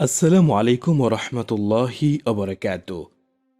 আসসালামু আলাইকুম ওরহমতুল্লাহি অবরাকাত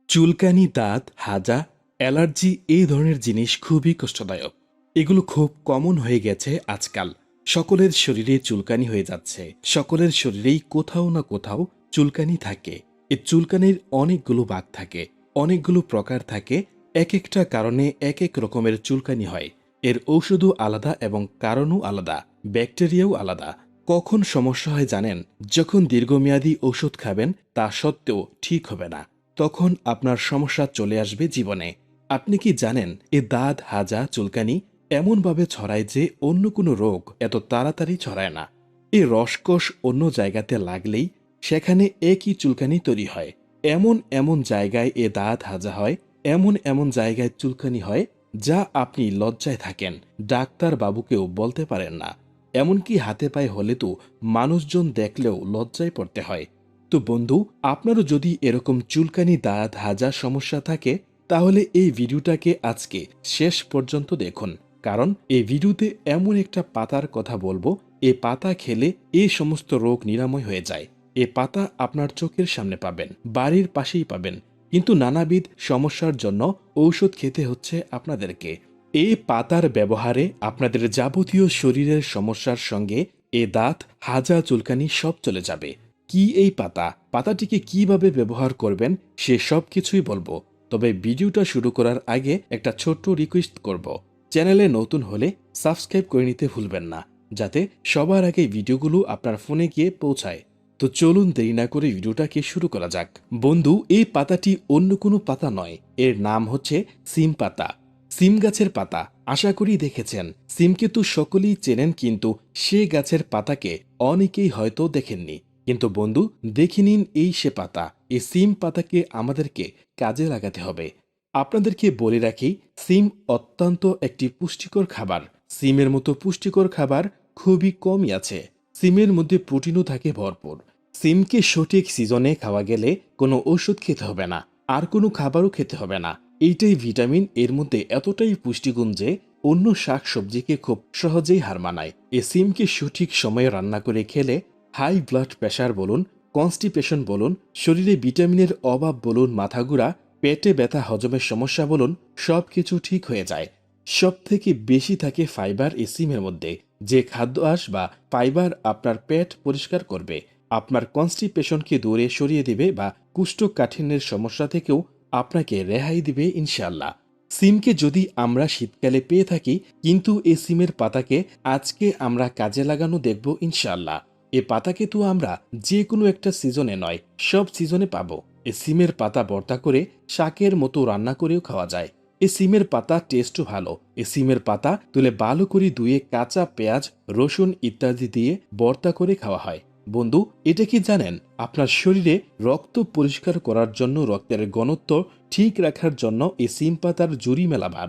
চুলকানি, দাঁত, হাজা, অ্যালার্জি এই ধরনের জিনিস খুবই কষ্টদায়ক। এগুলো খুব কমন হয়ে গেছে আজকাল। সকলের শরীরে চুলকানি হয়ে যাচ্ছে। সকলের শরীরেই কোথাও না কোথাও চুলকানি থাকে। এ চুলকানির অনেকগুলো ভাগ থাকে, অনেকগুলো প্রকার থাকে। এক একটা কারণে এক এক রকমের চুলকানি হয়। এর ঔষধও আলাদা এবং কারণও আলাদা, ব্যাকটেরিয়াও আলাদা। কখন সমস্যা হয় জানেন? যখন দীর্ঘমেয়াদী ওষুধ খাবেন, তা সত্ত্বেও ঠিক হবে না। তখন আপনার সমস্যা চলে আসবে জীবনে। আপনি কি জানেন, এ দাঁত, হাজা, চুলকানি এমনভাবে ছড়ায় যে অন্য কোনো রোগ এত তাড়াতাড়ি ছড়ায় না। এই রসকস অন্য জায়গাতে লাগলেই সেখানে একই চুলকানি তৈরি হয়। এমন এমন জায়গায় এ দাঁত, হাজা হয়, এমন এমন জায়গায় চুলকানি হয় যা আপনি লজ্জায় থাকেন। ডাক্তার বাবুকেও বলতে পারেন না। এমনকি হাতে পায়ে হলে তো মানুষজন দেখলেও লজ্জায় পড়তে হয়। তো বন্ধু, আপনারও যদি এরকম চুলকানি, দাঁত, হাজা সমস্যা থাকে, তাহলে এই ভিডিওটাকে আজকে শেষ পর্যন্ত দেখুন। কারণ এই ভিডিওতে এমন একটা পাতার কথা বলব এ পাতা খেলে এই সমস্ত রোগ নিরাময় হয়ে যায়। এ পাতা আপনার চোখের সামনে পাবেন, বাড়ির পাশেই পাবেন। কিন্তু নানাবিধ সমস্যার জন্য ঔষধ খেতে হচ্ছে আপনাদেরকে। এই পাতার ব্যবহারে আপনাদের যাবতীয় শরীরের সমস্যার সঙ্গে এ দাঁত, হাজা, চুলকানি সব চলে যাবে। কি এই পাতা? পাতাটিকে কীভাবে ব্যবহার করবেন, সে সব কিছুই বলব। তবে ভিডিওটা শুরু করার আগে একটা ছোট্ট রিকোয়েস্ট করব। চ্যানেলে নতুন হলে সাবস্ক্রাইব করে নিতে ভুলবেন না, যাতে সবার আগে ভিডিওগুলো আপনার ফোনে গিয়ে পৌঁছায়। তো চলুন দেরি না করে ভিডিওটাকে শুরু করা যাক। বন্ধু, এই পাতাটি অন্য কোনো পাতা নয়। এর নাম হচ্ছে সিম পাতা। সিম গাছের পাতা আশা করি দেখেছেন। সিমকে তো সকলেই চেনেন, কিন্তু সে গাছের পাতাকে অনেকেই হয়তো দেখেননি। কিন্তু বন্ধু, দেখে নিন এই সে পাতা। এই সিম পাতাকে আমাদেরকে কাজে লাগাতে হবে। আপনাদেরকে বলে রাখি, সিম অত্যন্ত একটি পুষ্টিকর খাবার। সিমের মতো পুষ্টিকর খাবার খুবই কমই আছে। সিমের মধ্যে প্রোটিনও থাকে ভরপুর। সিমকে সঠিক সিজনে খাওয়া গেলে কোনো ওষুধ খেতে হবে না। আর কোনো খাবারও খেতে হবে না। এইটাই ভিটামিন, এর মধ্যে এতটাই পুষ্টিগুণ যে অন্য শাক সবজিকে খুব সহজেই হার মানায়। এ সিমকে সঠিক সময়ে রান্না করে খেলে হাই ব্লাড প্রেশার বলুন, কনস্টিপেশন বলুন, শরীরে ভিটামিনের অভাব বলুন, মাথাগুড়া, পেটে ব্যথা, হজমের সমস্যা বলুন সব কিছু ঠিক হয়ে যায়। সব থেকে বেশি থাকে ফাইবার এ সিমের মধ্যে, যে খাদ্য আস বা ফাইবার আপনার পেট পরিষ্কার করবে। আপনার কনস্টিপেশনকে দূরে সরিয়ে দেবে বা কুষ্ঠকাঠিন্যের সমস্যা থেকেও আপনাকে রেহাই দিবে ইনশাল্লাহ সিমকে যদি আমরা শীতকালে পেয়ে থাকি, কিন্তু এ সিমের পাতাকে আজকে আমরা কাজে লাগানো দেখব ইনশাল্লাহ এ পাতাকে তো আমরা যে কোনো একটা সিজনে নয়, সব সিজনে পাবো। এ সিমের পাতা বর্তা করে শাকের মতো রান্না করেও খাওয়া যায়। এ সিমের পাতা টেস্টও ভালো। এ সিমের পাতা তুলে ভালো করে ধুয়ে কাঁচা পেঁয়াজ, রসুন ইত্যাদি দিয়ে বর্তা করে খাওয়া হয়। বন্ধু, এটা কি জানেন? আপনার শরীরে রক্ত পরিষ্কার করার জন্য রক্তের ঘনত্ব ঠিক রাখার জন্য এই সিম পাতার জুরি মেলাবার।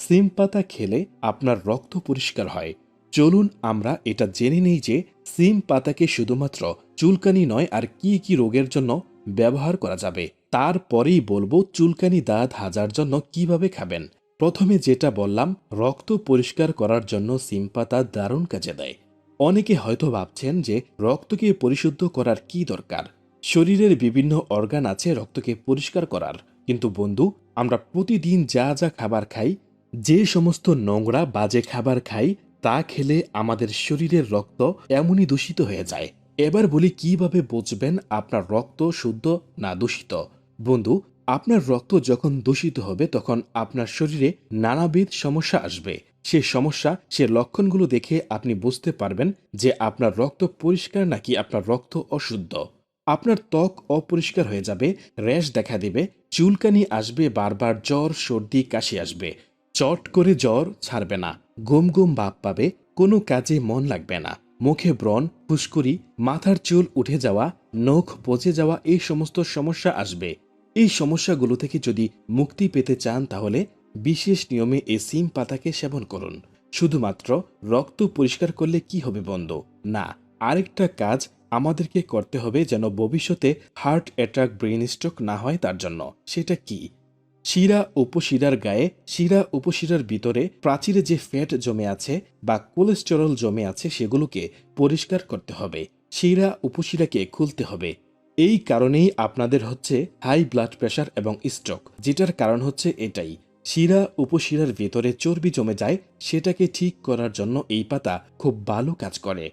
সিম পাতা খেলে আপনার রক্ত পরিষ্কার হয়। চলুন আমরা এটা জেনে নেই যে সিম পাতাকে শুধুমাত্র চুলকানি নয়, আর কি কি রোগের জন্য ব্যবহার করা যাবে। তারপরেই বলব চুলকানি দাঁত হাজার জন্য কীভাবে খাবেন। প্রথমে যেটা বললাম, রক্ত পরিষ্কার করার জন্য সিম পাতা দারুণ কাজে দেয়। অনেকে হয়তো ভাবছেন যে রক্তকে পরিশুদ্ধ করার কি দরকার? শরীরের বিভিন্ন অর্গান আছে রক্তকে পরিষ্কার করার। কিন্তু বন্ধু, আমরা প্রতিদিন যা যা খাবার খাই, যে সমস্ত নোংরা বাজে খাবার খাই, তা খেলে আমাদের শরীরের রক্ত এমনই দূষিত হয়ে যায়। এবার বলি কীভাবে বুঝবেন আপনার রক্ত শুদ্ধ না দূষিত? বন্ধু, আপনার রক্ত যখন দূষিত হবে, তখন আপনার শরীরে নানাবিধ সমস্যা আসবে। সে সমস্যা, সে লক্ষণগুলো দেখে আপনি বুঝতে পারবেন যে আপনার রক্ত পরিষ্কার নাকি আপনার রক্ত অশুদ্ধ। আপনার ত্বক অপরিষ্কার হয়ে যাবে, র্যাশ দেখা দেবে, চুলকানি আসবে, বারবার জ্বর, সর্দি, কাশি আসবে। চট করে জ্বর ছাড়বে না, গুম গুম ভাব পাবে, কোনো কাজে মন লাগবে না। মুখে ব্রণ ফুসকুরি মাথার চুল উঠে যাওয়া, নখ পচে যাওয়া, এই সমস্ত সমস্যা আসবে। এই সমস্যাগুলো থেকে যদি মুক্তি পেতে চান তাহলে বিশেষ নিয়মে এই সিম পাতাকে সেবন করুন। শুধুমাত্র রক্ত পরিষ্কার করলে কি হবে বন্ধ? না, আরেকটা কাজ আমাদেরকে করতে হবে যেন ভবিষ্যতে হার্ট অ্যাটাক ব্রেন স্ট্রোক না হয় তার জন্য। সেটা কি? শিরা উপশিরার গায়ে, শিরা উপশিরার ভিতরে প্রাচীরে যে ফ্যাট জমে আছে বা কোলেস্টেরল জমে আছে সেগুলোকে পরিষ্কার করতে হবে। শিরা উপশিরাকে খুলতে হবে। এই কারণেই আপনাদের হচ্ছে হাই ব্লাড প্রেশার এবং স্ট্রোক, যেটার কারণ হচ্ছে এটাই। শিরা উপশিরার ভেতরে চর্বি জমে যায়, সেটাকে ঠিক করার জন্য এই পাতা খুব ভালো কাজ করে।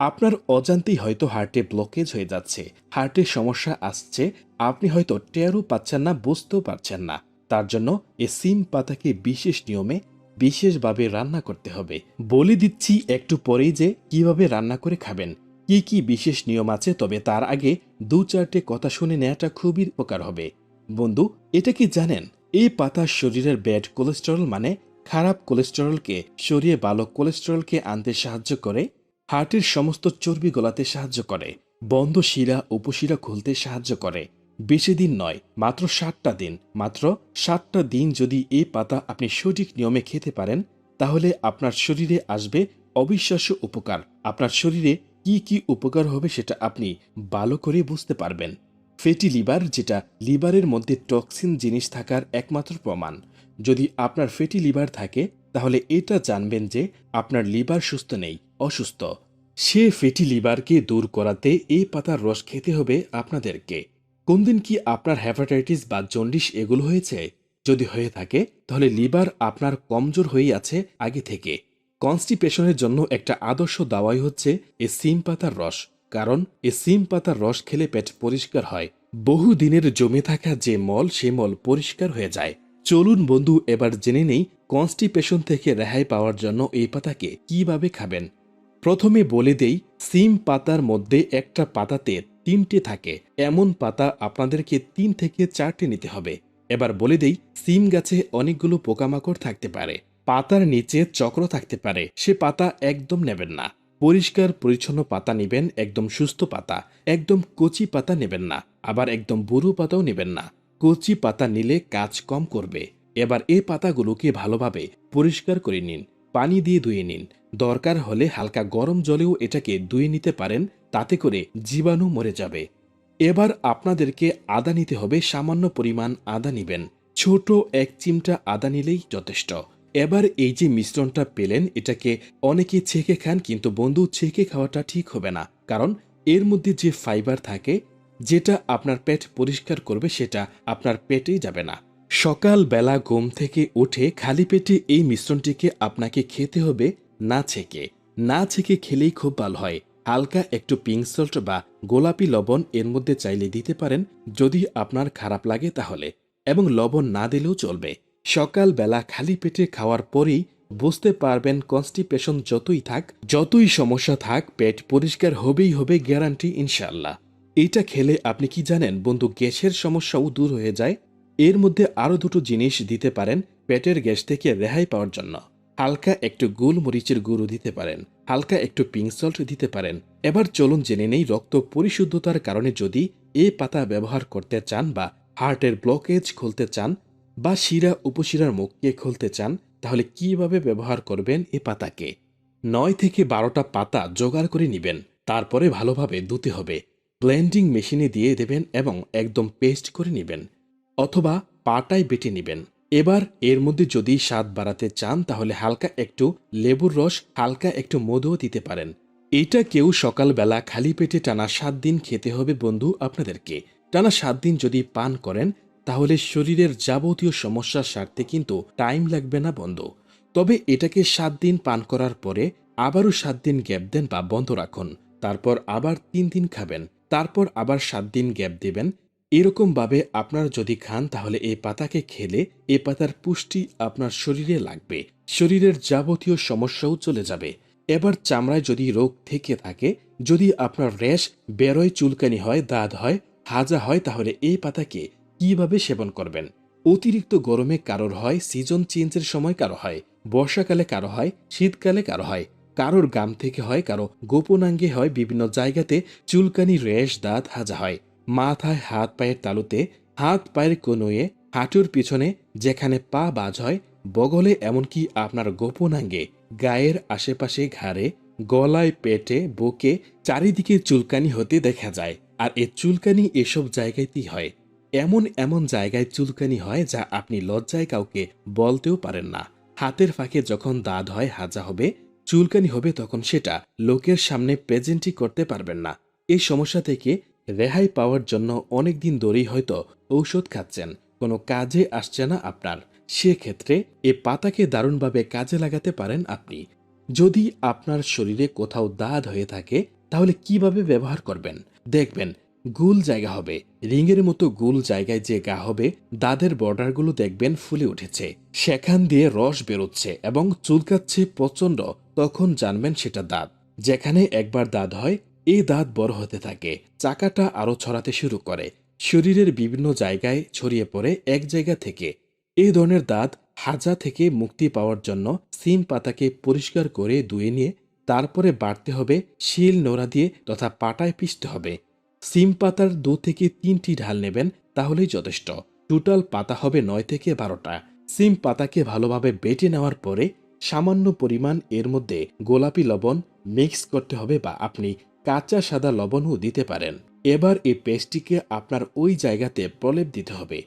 আপনার অজান্তেই হয়তো হার্টে ব্লকেজ হয়ে যাচ্ছে হার্টের সমস্যা আসছে, আপনি হয়তো টেরও পাচ্ছেন না, বুঝতেও পারছেন না। তার জন্য এই সিম পাতাকে বিশেষ নিয়মে বিশেষভাবে রান্না করতে হবে। বলে দিচ্ছি একটু পরেই যে কীভাবে রান্না করে খাবেন, কি কি বিশেষ নিয়ম আছে, তবে তার আগে দু চারটে কথা শুনে নেওয়াটা খুবই উপকার হবে। বন্ধু, এটা কি জানেন? এই পাতা শরীরের ব্যাড কোলেস্টেরল মানে খারাপ কোলেস্টেরলকে, সরিয়ে ভালো কোলেস্টেরলকে আনতে সাহায্য করে, হার্টের সমস্ত চর্বি গলাতে সাহায্য করে, বন্ধ শিরা, উপশিরা খুলতে সাহায্য করে। বেশি দিন নয়, মাত্র ষাটটা দিন। মাত্র ষাটটা দিন যদি এই পাতা আপনি সঠিক নিয়মে খেতে পারেন, তাহলে আপনার শরীরে আসবে অবিশ্বাস্য উপকার। আপনার শরীরে কি কি উপকার হবে সেটা আপনি ভালো করে বুঝতে পারবেন। ফেটি লিভার, যেটা লিভারের মধ্যে টক্সিন জিনিস থাকার একমাত্র প্রমাণ। যদি আপনার ফেটি লিভার থাকে, তাহলে এটা জানবেন যে আপনার লিভার সুস্থ নেই, অসুস্থ। সে ফেটি লিভারকে দূর করাতে এই পাতার রস খেতে হবে আপনাদেরকে। কোনদিন কি আপনার হ্যাপাটাইটিস বা জন্ডিস এগুলো হয়েছে? যদি হয়ে থাকে, তাহলে লিভার আপনার কমজোর হয়ে আছে আগে থেকে। কনস্টিপেশনের জন্য একটা আদর্শ দাওয়াই হচ্ছে এ সিম পাতার রস। কারণ এ সিম পাতার রস খেলে পেট পরিষ্কার হয়। বহু দিনের জমে থাকা যে মল, সে মল পরিষ্কার হয়ে যায়। চলুন বন্ধু, এবার জেনে নেই কনস্টিপেশন থেকে রেহাই পাওয়ার জন্য এই পাতাকে কীভাবে খাবেন। প্রথমে বলে দেই, সিম পাতার মধ্যে একটা পাতাতে তিনটে থাকে। এমন পাতা আপনাদেরকে তিন থেকে চারটে নিতে হবে। এবার বলে দেই, সিম গাছে অনেকগুলো পোকামাকড় থাকতে পারে। পাতার নিচে চক্র থাকতে পারে। সে পাতা একদম নেবেন না। পরিষ্কার, পরিচ্ছন্ন পাতা নেবেন, একদম সুস্থ পাতা। একদম কচি পাতা নেবেন না, আবার একদম বুড়ো পাতাও নেবেন না। কচি পাতা নিলে কাজ কম করবে। এবার এই পাতাগুলোকে ভালোভাবে পরিষ্কার করে নিন, পানি দিয়ে ধুয়ে নিন। দরকার হলে হালকা গরম জলেও এটাকে ধুয়ে নিতে পারেন, তাতে করে জীবাণু মরে যাবে। এবার আপনাদেরকে আদা নিতে হবে, সামান্য পরিমাণ আদা নিবেন। ছোট এক চিমটা আদা নিলেই যথেষ্ট। এবার এই যে মিশ্রণটা পেলেন, এটাকে অনেকে ছেঁকে খান, কিন্তু বন্ধু, ছেঁকে খাওয়াটা ঠিক হবে না। কারণ এর মধ্যে যে ফাইবার থাকে, যেটা আপনার পেট পরিষ্কার করবে, সেটা আপনার পেটেই যাবে না। সকাল বেলা ঘুম থেকে উঠে খালি পেটে এই মিশ্রণটিকে আপনাকে খেতে হবে না ছেঁকে। না ছেঁকে খেলেই খুব ভালো হয়। হালকা একটু পিঙ্ক সল্ট বা গোলাপি লবণ এর মধ্যে চাইলে দিতে পারেন, যদি আপনার খারাপ লাগে তাহলে। এবং লবণ না দিলেও চলবে। সকাল বেলা খালি পেটে খাওয়ার পরেই বুঝতে পারবেন কনস্টিপেশন যতই থাক, যতই সমস্যা থাক, পেট পরিষ্কার হবেই হবে গ্যারান্টি ইনশাল্লাহ এইটা খেলে আপনি কি জানেন বন্ধু, গ্যাসের সমস্যাও দূর হয়ে যায়। এর মধ্যে আরও দুটো জিনিস দিতে পারেন পেটের গ্যাস থেকে রেহাই পাওয়ার জন্য। হালকা একটু গোলমরিচের গুঁড়ো দিতে পারেন, হালকা একটু পিঙ্ক সল্ট দিতে পারেন। এবার চলুন জেনে নেই রক্ত পরিশুদ্ধতার কারণে যদি এ পাতা ব্যবহার করতে চান বা হার্টের ব্লকেজ খুলতে চান বা শিরা উপশিরার মুখকে খুলতে চান, তাহলে কীভাবে ব্যবহার করবেন এ পাতাকে? নয় থেকে বারোটা পাতা জোগাড় করে নেবেন, তারপরে ভালোভাবে ধুতে হবে। ব্লেন্ডিং মেশিনে দিয়ে দেবেন এবং একদম পেস্ট করে নেবেন, অথবা পাটায় বেটে নেবেন। এবার এর মধ্যে যদি স্বাদ বাড়াতে চান, তাহলে হালকা একটু লেবুর রস, হালকা একটু মধুও দিতে পারেন। এটা কেউ সকালবেলা খালি পেটে টানা সাত দিন খেতে হবে বন্ধু আপনাদেরকে। টানা সাত দিন যদি পান করেন তাহলে শরীরের যাবতীয় সমস্যা সারতে কিন্তু টাইম লাগবে না বন্ধ। তবে এটাকে সাত দিন পান করার পরে আবারও সাত দিন গ্যাপ দেন বা বন্ধ রাখুন। তারপর আবার তিন দিন খাবেন, তারপর আবার সাত দিন গ্যাপ দেবেন। এরকমভাবে আপনার যদি খান তাহলে এই পাতাকে খেলে এ পাতার পুষ্টি আপনার শরীরে লাগবে, শরীরের যাবতীয় সমস্যাও চলে যাবে। এবার চামড়ায় যদি রোগ থেকে থাকে, যদি আপনার র্যাশ বেরোয়, চুলকানি হয়, দাঁত হয়, হাজা হয়, তাহলে এই পাতাকে কীভাবে সেবন করবেন? অতিরিক্ত গরমে কারোর হয় সিজন চেঞ্জের সময় কারও হয়, বর্ষাকালে কারও হয়, শীতকালে কারও হয়। কারোর গাম থেকে হয়, কারও গোপনাঙ্গে হয়, বিভিন্ন জায়গাতে চুলকানি রেশ দাঁত হাজা হয়। মাথায় হাত পায়ের তালুতে, হাত পায়ের কনুয়ে হাঁটুর পিছনে, যেখানে পা বাজ হয়, বগলে এমনকি আপনার গোপনাঙ্গে, গায়ের আশেপাশে ঘাড়ে, গলায় পেটে, বুকে, চারিদিকে চুলকানি হতে দেখা যায়। আর এ চুলকানি এসব জায়গাতেই হয়। এমন এমন জায়গায় চুলকানি হয় যা আপনি লজ্জায় কাউকে বলতেও পারেন না। হাতের ফাঁকে যখন দাঁত হয়, হাজা হবে, চুলকানি হবে, তখন সেটা লোকের সামনে প্রেজেন্টই করতে পারবেন না। এই সমস্যা থেকে রেহাই পাওয়ার জন্য অনেক দিন ধরেই হয়তো ঔষধ খাচ্ছেন, কোনো কাজে আসছে না আপনার। সেক্ষেত্রে এ পাতাকে দারুণভাবে কাজে লাগাতে পারেন আপনি। যদি আপনার শরীরে কোথাও দাঁত হয়ে থাকে, তাহলে কীভাবে ব্যবহার করবেন? দেখবেন গুল জায়গা হবে। রিংয়ের মতো গুল জায়গায় যে গা হবে, দাঁতের বর্ডারগুলো দেখবেন ফুলে উঠেছে। সেখান দিয়ে রস বেরোচ্ছে এবং চুলকাচ্ছে প্রচণ্ড, তখন জানবেন সেটা দাঁত। যেখানে একবার দাঁত হয়, এই দাঁত বড় হতে থাকে। চাকাটা আরও ছড়াতে শুরু করে। শরীরের বিভিন্ন জায়গায় ছড়িয়ে পড়ে এক জায়গা থেকে। এই ধরনের দাঁত হাজা থেকে মুক্তি পাওয়ার জন্য সিম পাতাকে পরিষ্কার করে ধুয়ে নিয়ে, তারপরে বাড়তে হবে, শিল নোড়া দিয়ে তথা পাটায় পিষতে হবে। সিম পাতার দু থেকে তিনটি ঢাল নেবেন, তাহলেই যথেষ্ট। টোটাল পাতা হবে নয় থেকে বারোটা। সিম পাতাকে ভালোভাবে বেটে নেওয়ার পরে সামান্য পরিমাণ এর মধ্যে গোলাপি লবণ মিক্স করতে হবে বা আপনি কাঁচা সাদা লবণও দিতে পারেন। এবার এই পেস্টটিকে আপনার ওই জায়গাতে প্রলেপ দিতে হবে।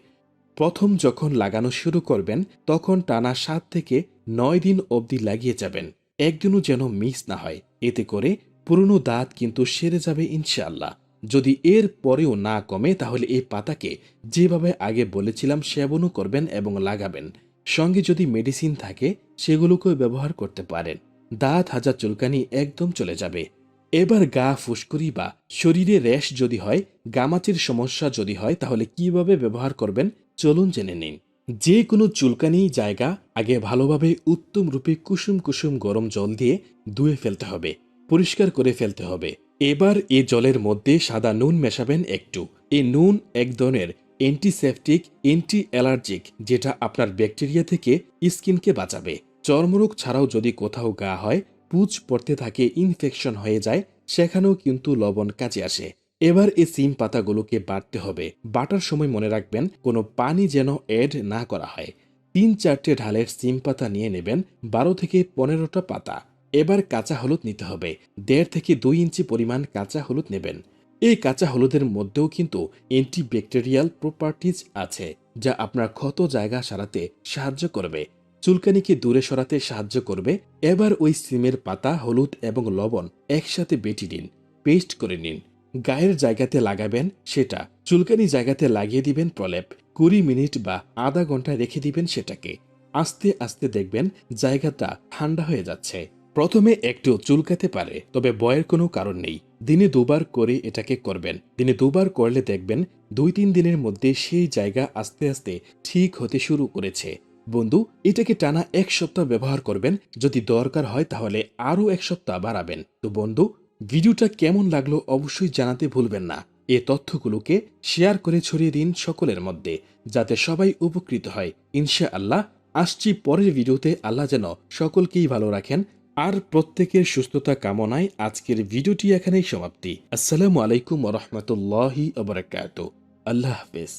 প্রথম যখন লাগানো শুরু করবেন, তখন টানা সাত থেকে নয় দিন অবধি লাগিয়ে যাবেন। একদিনও যেন মিস না হয়। এতে করে পুরনো দাঁত কিন্তু সেরে যাবে ইনশাআল্লাহ। যদি এর পরেও না কমে, তাহলে এই পাতাকে যেভাবে আগে বলেছিলাম সেবনও করবেন এবং লাগাবেন। সঙ্গে যদি মেডিসিন থাকে, সেগুলোকেও ব্যবহার করতে পারেন। দাঁত হাজার চুলকানি একদম চলে যাবে। এবার গা ফুসকুরি বা শরীরে র্যাশ যদি হয় গামাচির সমস্যা যদি হয়, তাহলে কীভাবে ব্যবহার করবেন, চলুন জেনে নিন। যে কোনো চুলকানি জায়গা আগে ভালোভাবে উত্তম রূপে কুসুম কুসুম গরম জল দিয়ে ধুয়ে ফেলতে হবে, পরিষ্কার করে ফেলতে হবে। এবার এ জলের মধ্যে সাদা নুন মেশাবেন একটু। এই নুন এক ধরনের অ্যান্টিসেপটিক অ্যান্টি অ্যালার্জিক যেটা আপনার ব্যাকটেরিয়া থেকে স্কিনকে বাঁচাবে। চর্মরোগ ছাড়াও যদি কোথাও গা হয়, পুজ পড়তে থাকে ইনফেকশন হয়ে যায়, সেখানেও কিন্তু লবণ কাজে আসে। এবার এই সিম পাতাগুলোকে বাটতে হবে। বাটার সময় মনে রাখবেন, কোনো পানি যেন অ্যাড না করা হয়। তিন চারটে ঢালের সিম পাতা নিয়ে নেবেন, বারো থেকে পনেরোটা পাতা। এবার কাঁচা হলুদ নিতে হবে। দেড় থেকে দুই ইঞ্চি পরিমাণ কাঁচা হলুদ নেবেন। এই কাঁচা হলুদের মধ্যেও কিন্তু অ্যান্টিব্যাকটেরিয়াল প্রপার্টিজ আছে, যা আপনার ক্ষত জায়গা সারাতে সাহায্য করবে, চুলকানিকে দূরে সরাতে সাহায্য করবে। এবার ওই সিমের পাতা, হলুদ এবং লবণ একসাথে বেটে নিন, পেস্ট করে নিন। গায়ের জায়গাতে লাগাবেন সেটা, চুলকানি জায়গাতে লাগিয়ে দিবেন প্রলেপ, কুড়ি মিনিট বা আধা ঘণ্টা রেখে দিবেন সেটাকে। আস্তে আস্তে দেখবেন জায়গাটা ঠান্ডা হয়ে যাচ্ছে। প্রথমে একটু চুলকাতে পারে, তবে বয়ের কোনো কারণ নেই। দিনে দুবার করে এটাকে করবেন। দিনে দুবার করলে দেখবেন দুই তিন দিনের মধ্যে সেই জায়গা আস্তে আস্তে ঠিক হতে শুরু করেছে। বন্ধু, এটাকে টানা এক সপ্তাহ ব্যবহার করবেন। যদি দরকার হয় তাহলে আরও এক সপ্তাহ বাড়াবেন। তো বন্ধু, ভিডিওটা কেমন লাগল অবশ্যই জানাতে ভুলবেন না। এ তথ্যগুলোকে শেয়ার করে ছড়িয়ে দিন সকলের মধ্যে, যাতে সবাই উপকৃত হয়। ইনশা আল্লাহ আসছি পরের ভিডিওতে। আল্লাহ যেন সকলকেই ভালো রাখেন। আর প্রত্যেকের সুস্থতা কামনায় আজকের ভিডিওটি এখানেই সমাপ্তি। আসসালামু আলাইকুম রহমতুল্লাহি আবরাকাত আল্লাহ হাফেজ।